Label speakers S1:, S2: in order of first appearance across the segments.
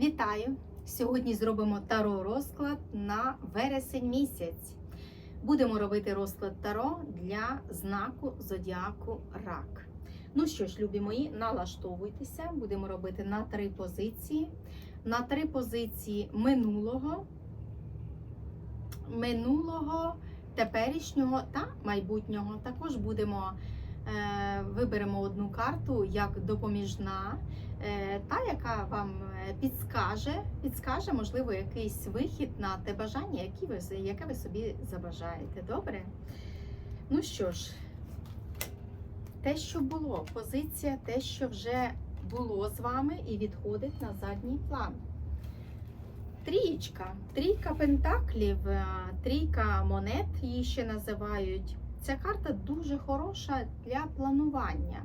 S1: Вітаю! Сьогодні зробимо таро розклад на вересень місяць. Будемо робити розклад таро для знаку зодіаку рак. Ну що ж, любі мої, налаштовуйтеся, будемо робити на три позиції. На три позиції минулого, минулого, теперішнього та майбутнього. Також будемо виберемо одну карту як допоміжна. Е, та, яка вам е, підскаже, підскаже, можливо, якийсь вихід на те бажання, які ви, яке ви собі забажаєте. Добре? Ну що ж, те, що було, позиція, те, що вже було з вами і відходить на задній план. Трієчка, трійка пентаклів, е, трійка монет її ще називають. Ця карта дуже хороша для планування.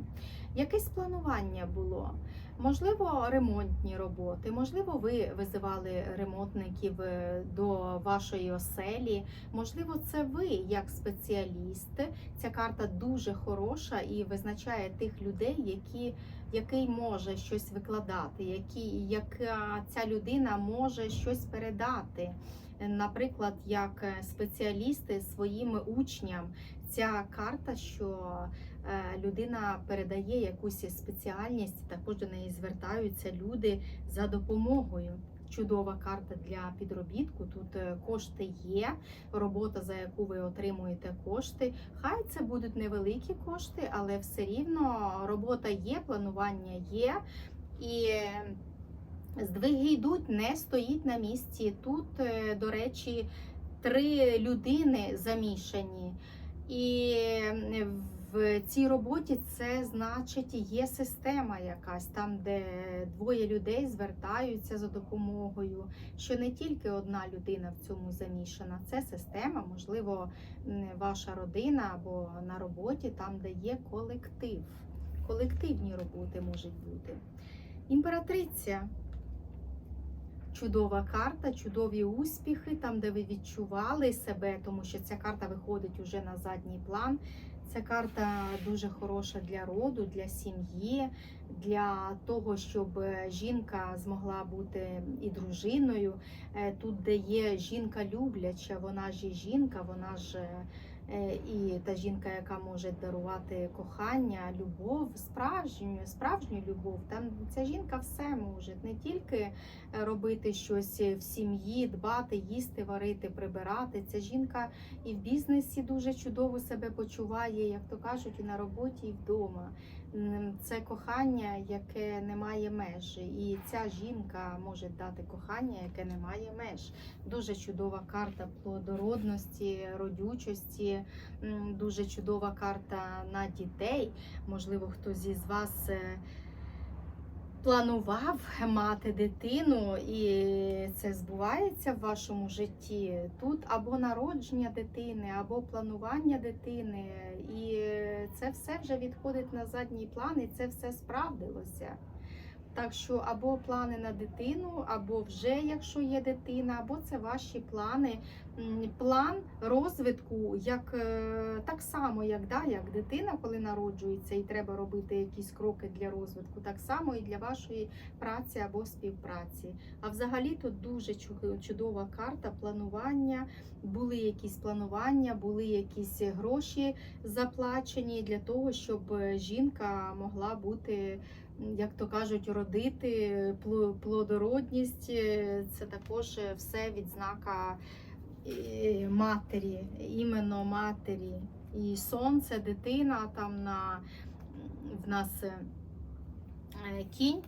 S1: Якесь планування було. Можливо, ремонтні роботи, можливо, ви визивали ремонтників е, до вашої оселі. Можливо, це ви як спеціаліст. Ця карта дуже хороша і визначає тих людей, які, який може щось викладати, які, яка ця людина може щось передати. Наприклад, як е, спеціалісти своїм учням. Ця карта, що е, людина передає якусь спеціальність, також до неї звертаються люди за допомогою. Чудова карта для підробітку. Тут е, кошти є, робота, за яку ви отримуєте кошти. Хай це будуть невеликі кошти, але все рівно робота є, планування є. І здвиги йдуть, не стоїть на місці. Тут, е, до речі, три людини замішані. І в цій роботі це значить є система якась там, де двоє людей звертаються за допомогою. Що не тільки одна людина в цьому замішана, це система, можливо, ваша родина або на роботі, там, де є колектив. Колективні роботи можуть бути. Імператриця. Чудова карта, чудові успіхи, там, де ви відчували себе, тому що ця карта виходить уже на задній план. Ця карта дуже хороша для роду, для сім'ї, для того, щоб жінка змогла бути і дружиною. Е, Тут, де є жінка любляча, вона ж і жінка, вона ж е, і та жінка, яка може дарувати кохання, любов, справжню, справжню любов. Там ця жінка все може не тільки робити щось в сім'ї, дбати, їсти, варити, прибирати. Ця жінка і в бізнесі дуже чудово себе почуває, як то кажуть, і на роботі, і вдома. Це кохання, яке не має меж. І ця жінка може дати кохання, яке не має меж. Дуже чудова карта плодородності, родючості, дуже чудова карта на дітей. Можливо, хтось із вас. Планував мати дитину, і це збувається в вашому житті. Тут або народження дитини, або планування дитини, і це все вже відходить на задній план, і це все справдилося. Так що або плани на дитину, або вже якщо є дитина, або це ваші плани. План розвитку, як е, так само, як да, як дитина, коли народжується, і треба робити якісь кроки для розвитку, так само і для вашої праці або співпраці. А взагалі тут дуже чудова карта планування. Були якісь планування, були якісь гроші заплачені для того, щоб е, жінка могла бути як то кажуть, родити, плодородність е, це також е, все відзнака е, матері, іменно матері. І сонце, дитина там на в нас кінь.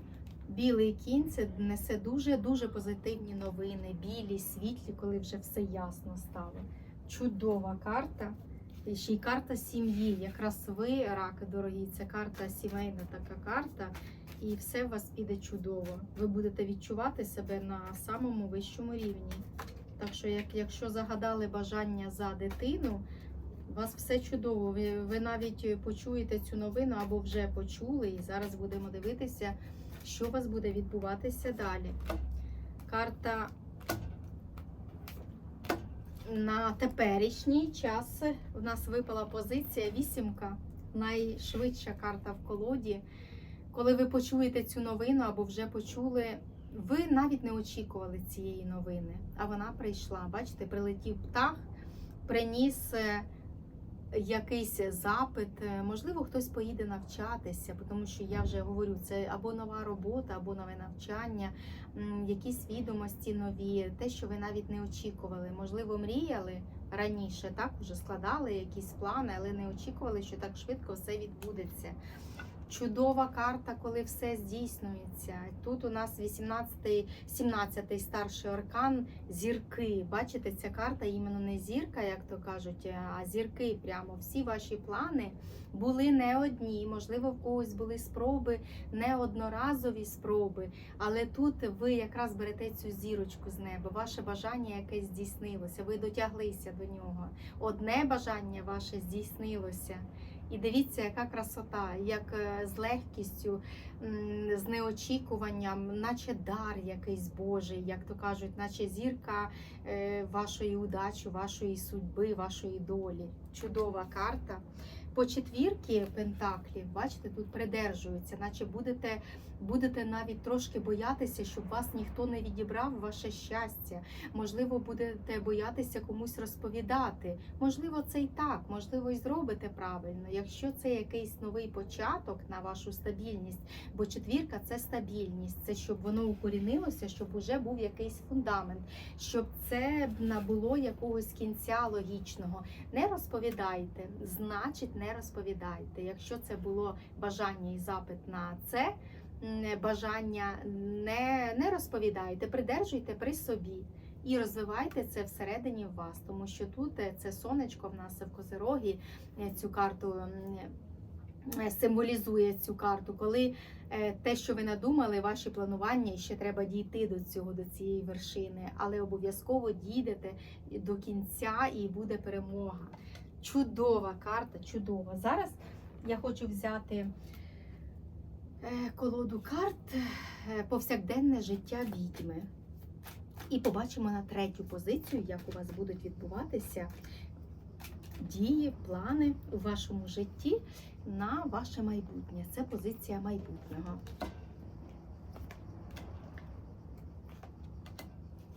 S1: Білий кінь це несе дуже дуже позитивні новини, білі, світлі, коли вже все ясно стало. Чудова карта. І ще й карта сім'ї. Якраз ви, раки дорогі, це карта сімейна така карта, і все у вас піде чудово. Ви будете відчувати себе на самому вищому рівні. Так що, як, якщо загадали бажання за дитину, у вас все чудово. Ви, ви навіть почуєте цю новину або вже почули, і зараз будемо дивитися, що у вас буде відбуватися далі. Карта на теперішній час у нас випала позиція вісімка, найшвидша карта в колоді. Коли ви почуєте цю новину або вже почули, ви навіть не очікували цієї новини, а вона прийшла. Бачите, прилетів птах, приніс е, якийсь запит. Е, Можливо, хтось поїде навчатися, тому що я вже говорю, це або нова робота, або нове навчання, якісь відомості нові, те, що ви навіть не очікували. Можливо, мріяли раніше, так уже складали якісь плани, але не очікували, що так швидко все відбудеться. Чудова карта, коли все здійснюється. Тут у нас 18, 17 старший аркан зірки. Бачите, ця карта іменно не зірка, як то кажуть, а зірки. Прямо всі ваші плани були не одні. Можливо, в когось були спроби, не одноразові спроби. Але тут ви якраз берете цю зірочку з неба. Ваше бажання якесь здійснилося. Ви дотяглися до нього. Одне бажання ваше здійснилося. І дивіться, яка красота, як е, з легкістю, з неочікуванням, наче дар якийсь Божий, як то кажуть, наче зірка е, вашої удачі, вашої судьби, вашої долі. Чудова карта. По четвірки пентаклів, бачите, тут придержуються, наче будете, будете навіть трошки боятися, щоб вас ніхто не відібрав ваше щастя. Можливо, будете боятися комусь розповідати. Можливо, це і так, можливо, і зробите правильно. Якщо це якийсь новий початок на вашу стабільність, бо четвірка це стабільність, це щоб воно укорінилося, щоб уже був якийсь фундамент, щоб це набуло якогось кінця логічного. Не розповідайте, значить, не розповідайте. Якщо це було бажання і запит на це. Бажання не, не розповідайте, придержуйте при собі і розвивайте це всередині вас, тому що тут е, це сонечко в нас в козирогі е, цю карту е, символізує цю карту, коли те, що ви надумали, ваші планування, і ще треба дійти до цього, до цієї вершини, але обов'язково дійдете до кінця і буде перемога. Чудова карта, чудова. Зараз я хочу взяти колоду карт е, повсякденне життя відьми. І побачимо на третю позицію, як у вас будуть відбуватися дії, плани у вашому житті на ваше майбутнє. Це позиція майбутнього.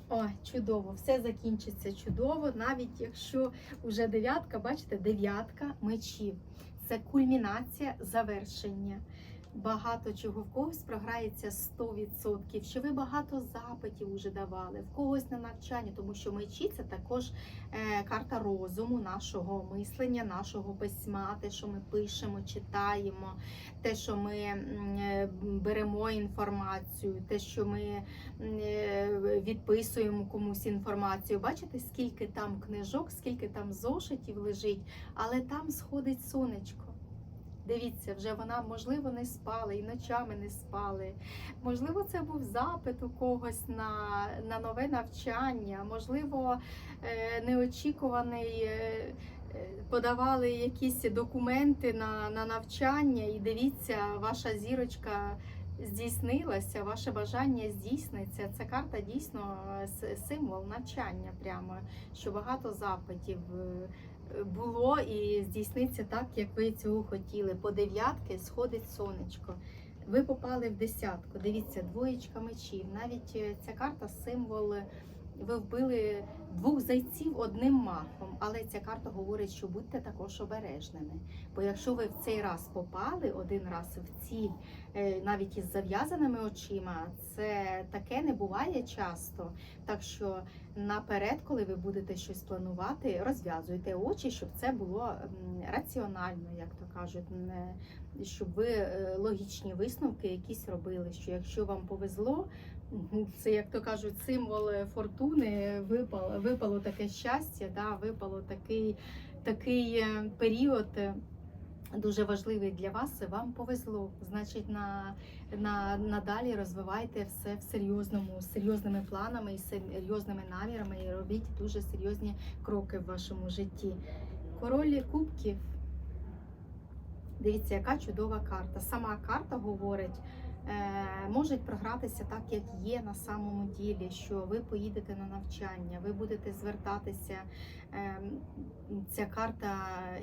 S1: Ой, чудово, все закінчиться чудово, навіть якщо вже дев'ятка, бачите, дев'ятка мечів. Це кульмінація завершення. Багато чого. В когось програється 100%, що ви багато запитів вже давали, в когось на навчання, тому що мечі це також е, карта розуму, нашого мислення, нашого письма, те, що ми пишемо, читаємо, те, що ми е, беремо інформацію, те, що ми е, відписуємо комусь інформацію. Бачите, скільки там книжок, скільки там зошитів лежить, але там сходить сонечко. Дивіться, вже вона, можливо, не спала і ночами не спали. Можливо, це був запит у когось на, на нове навчання, можливо, е, неочікуваний. е, е, Подавали якісь документи на, на навчання, і дивіться, ваша зірочка здійснилася, ваше бажання здійсниться. Ця карта дійсно символ навчання, прямо що багато запитів було і здійсниться так, як ви цього хотіли. По дев'ятки сходить сонечко. Ви попали в десятку. Дивіться, двоєчка мечів. Навіть е, ця карта символ. е, Ви вбили двох зайців одним махом, але ця карта говорить, що будьте також обережними. Бо якщо ви в цей раз попали один раз в ціль, е, навіть із зав'язаними очима, це таке не буває часто. Так що наперед, коли ви будете щось планувати, розв'язуйте очі, щоб це було раціонально, як то кажуть, не щоб ви е, логічні висновки якісь робили. Що якщо вам повезло, це як то кажуть, символ е, фортуни, випало, випало таке щастя, да, випало такий, такий е, період. Дуже важливий для вас, вам повезло. Значить, на, на надалі розвивайте все в серйозному, з серйозними планами і серйозними намірами, і робіть дуже серйозні кроки в вашому житті. Король кубків. Дивіться, яка чудова карта. Сама карта говорить е, можуть програтися так, як є на самому ділі, що ви поїдете на навчання, ви будете звертатися. е, Ця карта,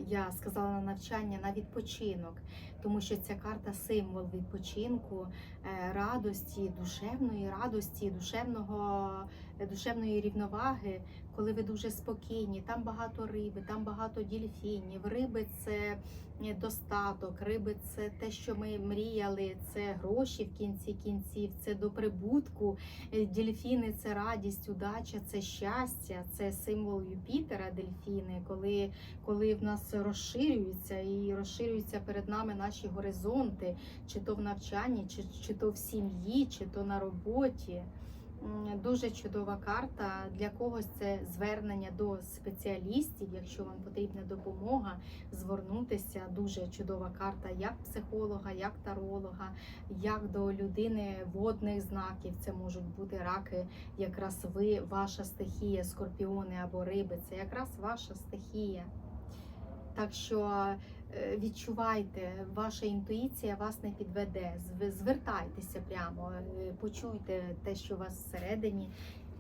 S1: я сказала на навчання, на відпочинок, тому що ця карта символ відпочинку, е, радості, душевної радості, душевного, душевної рівноваги, коли ви дуже спокійні. Там багато риби, там багато дільфінів. Риби це е, достаток, риби це те, що ми мріяли, це гроші в кінці кінців, це до прибутку. Е, Дельфіни це радість, удача, це щастя, це символ Юпітера, дельфіни, коли, коли в нас розширюються і розширюються перед нами наші горизонти, чи то в навчанні, чи, чи то в сім'ї, чи то на роботі. Дуже чудова карта. Для когось це звернення до спеціалістів, якщо вам потрібна допомога, звернутися. Дуже чудова карта, як психолога, як таролога, як до людини водних знаків. Це можуть бути раки, якраз ви, ваша стихія, скорпіони або риби. Це якраз ваша стихія. Так що відчувайте, ваша інтуїція вас не підведе. Зв- Звертайтеся прямо, е, почуйте те, що у вас всередині,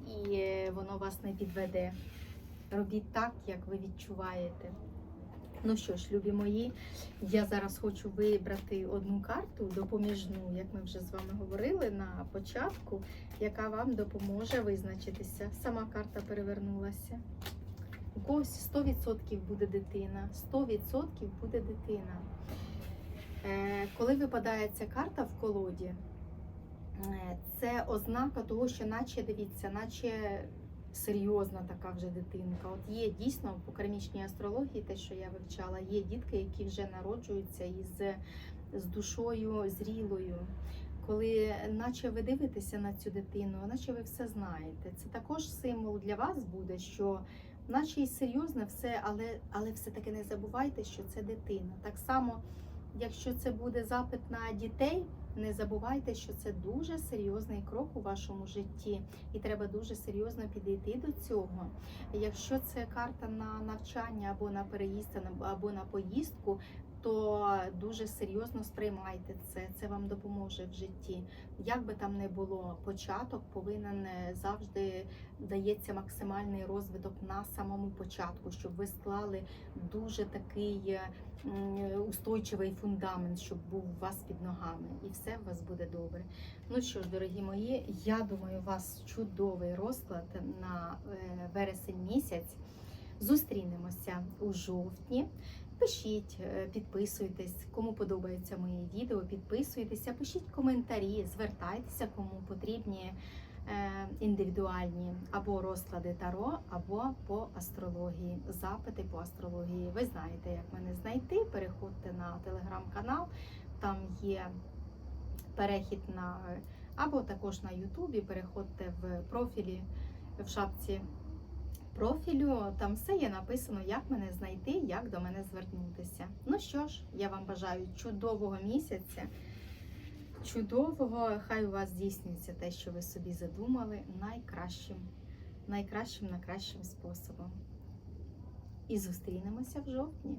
S1: і е, воно вас не підведе. Робіть так, як ви відчуваєте. Ну що ж, любі мої, я зараз хочу вибрати одну карту допоміжну, як ми вже з вами говорили на початку, яка вам допоможе визначитися. Сама карта перевернулася. У когось 100% буде дитина. 100% буде дитина. Е, Коли випадає ця карта в колоді, е, це ознака того, що наче дивіться, наче серйозна така вже дитинка. От є дійсно по кармічній астрології, те, що я вивчала, є дітки, які вже народжуються із з душою зрілою. Коли наче ви дивитеся на цю дитину, наче ви все знаєте. Це також символ для вас буде, що наче і серйозне все, але, але все-таки не забувайте, що це дитина. Так само, якщо це буде запит на дітей, не забувайте, що це дуже серйозний крок у вашому житті, і треба дуже серйозно підійти до цього. Якщо це карта на навчання або на переїзд, або на поїздку, то дуже серйозно сприймайте це. Це вам допоможе в житті. Як би там не було, початок повинен е, завжди дається максимальний розвиток на самому початку, щоб ви склали дуже такий е, устойчивий фундамент, щоб був у вас під ногами, і все у вас буде добре. Ну що ж, дорогі мої, я думаю, у вас чудовий розклад на е, вересень місяць. Зустрінемося у жовтні. Пишіть, е, підписуйтесь, кому подобаються мої відео, підписуйтеся, пишіть коментарі, звертайтеся, кому потрібні е, індивідуальні або розклади таро, або по астрології, запити по астрології. Ви знаєте, як мене знайти. Переходьте на телеграм-канал, там є перехід на або також на Ютубі. Переходьте в профілі в шапці профілю. Там все є написано, як мене знайти, як до мене звернутися. Ну що ж, я вам бажаю чудового місяця. Чудового, хай у вас здійснюється те, що ви собі задумали, найкращим, найкращим, найкращим способом. І зустрінемося в жовтні.